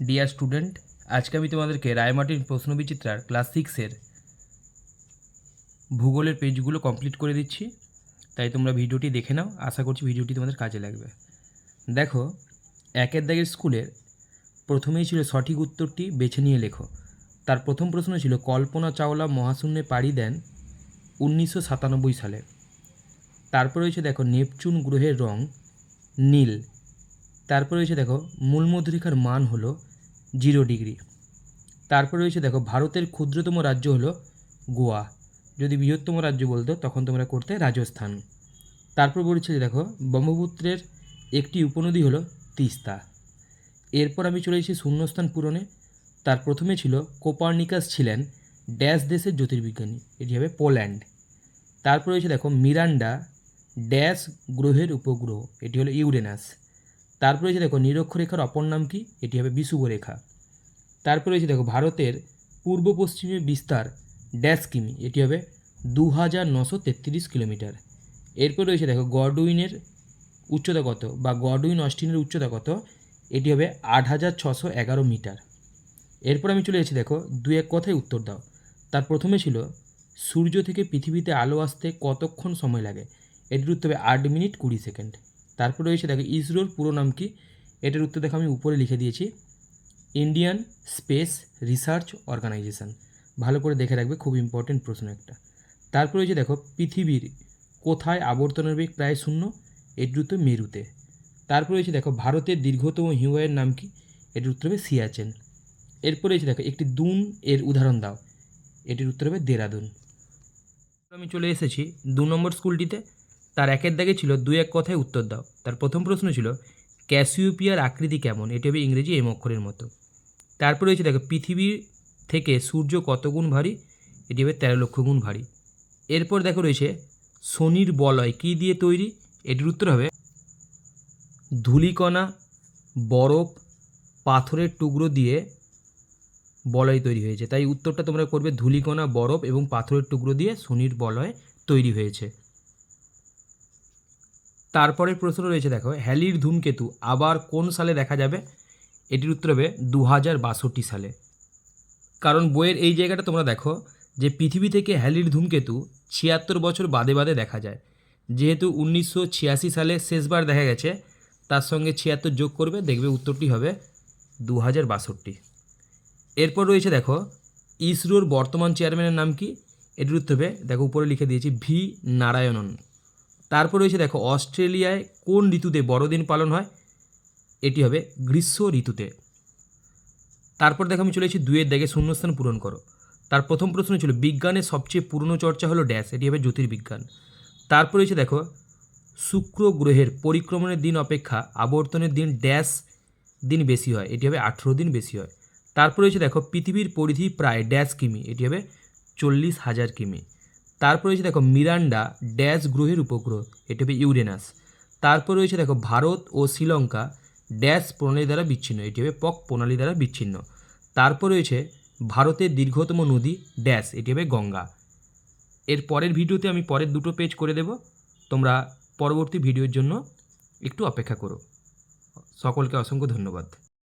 Dear student আজকে আমি তোমাদেরকে রায়মার্টিন প্রশ্নবিচিত্রার ক্লাস সিক্সের ভূগোলের পেজগুলো কমপ্লিট করে দিচ্ছি। তাই তোমরা ভিডিওটি দেখে নাও, আশা করছি ভিডিওটি তোমাদের কাজে লাগবে। দেখো, একের দাগের স্কুলের প্রথমেই ছিল সঠিক উত্তরটি বেছে নিয়ে লেখো। তার প্রথম প্রশ্ন ছিল, কল্পনা চাওলা মহাশূন্যে পাড়ি দেন উনিশশো সাতানব্বই সালে। তারপর রয়েছে দেখো, নেপচুন গ্রহের রং নীল। তারপর রয়েছে দেখো মূলমধ্যরেখার মান হলো জিরো ডিগ্রি। তারপর রয়েছে দেখো, ভারতের ক্ষুদ্রতম রাজ্য হলো গোয়া। যদি বৃহত্তম রাজ্য বলতো, তখন তোমরা করতে রাজস্থান। তারপর বলেছে দেখো, ব্রহ্মপুত্রের একটি উপনদী হলো তিস্তা। এরপর আমি চলে এসেছি শূন্যস্থান পূরণে। তার প্রথমে ছিল কোপার্নিকাস ছিলেন, ড্যাশ দেশের জ্যোতির্বিজ্ঞানী। এটি হবে পোল্যান্ড। তারপর রয়েছে দেখো, মিরান্ডা, ড্যাশ গ্রহের উপগ্রহ। এটি হলো ইউরেনাস। তারপর রয়েছে দেখো নিরক্ষরেখার অপর নাম কি? এটি হবে বিষুবরেখা তারপর রয়েছে দেখো ভারতের পূর্ব পশ্চিমে বিস্তার ড্যাশ কিমি এটি হবে দু হাজার নশো তেত্রিশ কিলোমিটার। এরপর রয়েছে দেখো গডউইনের উচ্চতা কত বা গডউইন অস্টিনের উচ্চতা কত? এটি হবে আট হাজার ছশো এগারো মিটার। এরপর আমি চলে এসেছি দেখো দু এক কথায় উত্তর দাও। তার প্রথমে ছিল সূর্য থেকে পৃথিবীতে আলো আসতে কতক্ষণ সময় লাগে? এটির উত্তর হবে আট মিনিট কুড়ি সেকেন্ড। তারপর রয়েছে দেখো, ইসরোর পুরো নাম কি? এটার উত্তর দেখো, আমি উপরে লিখে দিয়েছি। ইন্ডিয়ান স্পেস রিসার্চ অর্গানাইজেশন ভালো করে দেখে রাখবে, খুব ইম্পর্টেন্ট প্রশ্ন একটা। তারপর রয়েছে দেখো, পৃথিবীর কোথায় আবর্তনের বেগ প্রায় শূন্য এটির উত্তর মেরুতে। তারপর রয়েছে দেখো, ভারতের দীর্ঘতম হিমবাহের নাম কি? এটির উত্তর হবে সিয়াচেন। এরপর রয়েছে দেখো, একটি দুন এর উদাহরণ দাও। এটির উত্তর হবে দেরাদুন। আমি চলে এসেছি দু নম্বর স্কুলটিতে। তার একের দাগে ছিল দুই এক কথায় উত্তর দাও। তার প্রথম প্রশ্ন ছিল, ক্যাসিওপিয়ার আকৃতি কেমন? এটি হবে ইংরেজি এম অক্ষরের মতো। তারপর রয়েছে দেখো, পৃথিবীর থেকে সূর্য কত গুণ ভারী? এটি হবে তেরো লক্ষ গুণ ভারী। এরপর দেখো রয়েছে, শনির বলয় কী দিয়ে তৈরি? এটির উত্তর হবে, ধূলিকণা, বরফ, পাথরের টুকরো দিয়ে বলয় তৈরি হয়েছে। তাই উত্তরটা তোমরা করবে, ধূলিকণা, বরফ এবং পাথরের টুকরো দিয়ে শনির বলয় তৈরি হয়েছে। তারপরের প্রশ্ন রয়েছে, দেখো, হ্যালির ধূমকেতু আবার কোন সালে দেখা যাবে? এটির উত্তর হবে দু হাজার বাষট্টি সালে। কারণ বইয়ের এই জায়গাটা তোমরা দেখো যে পৃথিবী থেকে হ্যালির ধূমকেতু ছিয়াত্তর বছর বাদে বাদে দেখা যায়। যেহেতু উনিশশো ছিয়াশি সালে শেষবার দেখা গেছে, তার সঙ্গে ছিয়াত্তর যোগ করবে, দেখবে উত্তরটি হবে দু হাজার বাষট্টি। এরপর রয়েছে, দেখো, ইসরোর বর্তমান চেয়ারম্যানের নাম কি? এটির উত্তর হবে, দেখো, উপরে লিখে দিয়েছি, ভি. নারায়ণন। তারপর রয়েছে দেখো, অস্ট্রেলিয়ায় কোন ঋতুতে বড়দিন পালন হয়? এটি হবে গ্রীষ্ম ঋতুতে। তারপর দেখো, আমি চলেছি দুয়ের দাগে শূন্যস্থান পূরণ করো। তার প্রথম প্রশ্ন ছিল, বিজ্ঞানের সবচেয়ে পুরনো চর্চা হলো ড্যাশ, এটি হবে জ্যোতির্বিজ্ঞান। তারপর রয়েছে দেখো, শুক্র গ্রহের পরিক্রমণের দিন অপেক্ষা আবর্তনের দিন ড্যাশ দিন বেশি হয়, এটি হবে আঠেরো দিন বেশি হয়। তারপর রয়েছে দেখো, পৃথিবীর পরিধি প্রায় ড্যাশ কিমি, এটি হবে চল্লিশ হাজার কিমি। তারপর রয়েছে দেখো মিরান্ডা, ড্যাশ গ্রহের উপগ্রহ, এটি হবে ইউরেনাস। তারপর রয়েছে দেখো ভারত ও শ্রীলঙ্কা, ড্যাশ প্রণালী দ্বারা বিচ্ছিন্ন, এটি হবে পক প্রণালী দ্বারা বিচ্ছিন্ন। তারপর রয়েছে ভারতের দীর্ঘতম নদী, ড্যাশ, এটি হবে গঙ্গা। এর পরের ভিডিওতে আমি পরের দুটো পেজ করে দেব, তোমরা পরবর্তী ভিডিওর জন্য একটু অপেক্ষা করো। সকলকে অসংখ্য ধন্যবাদ।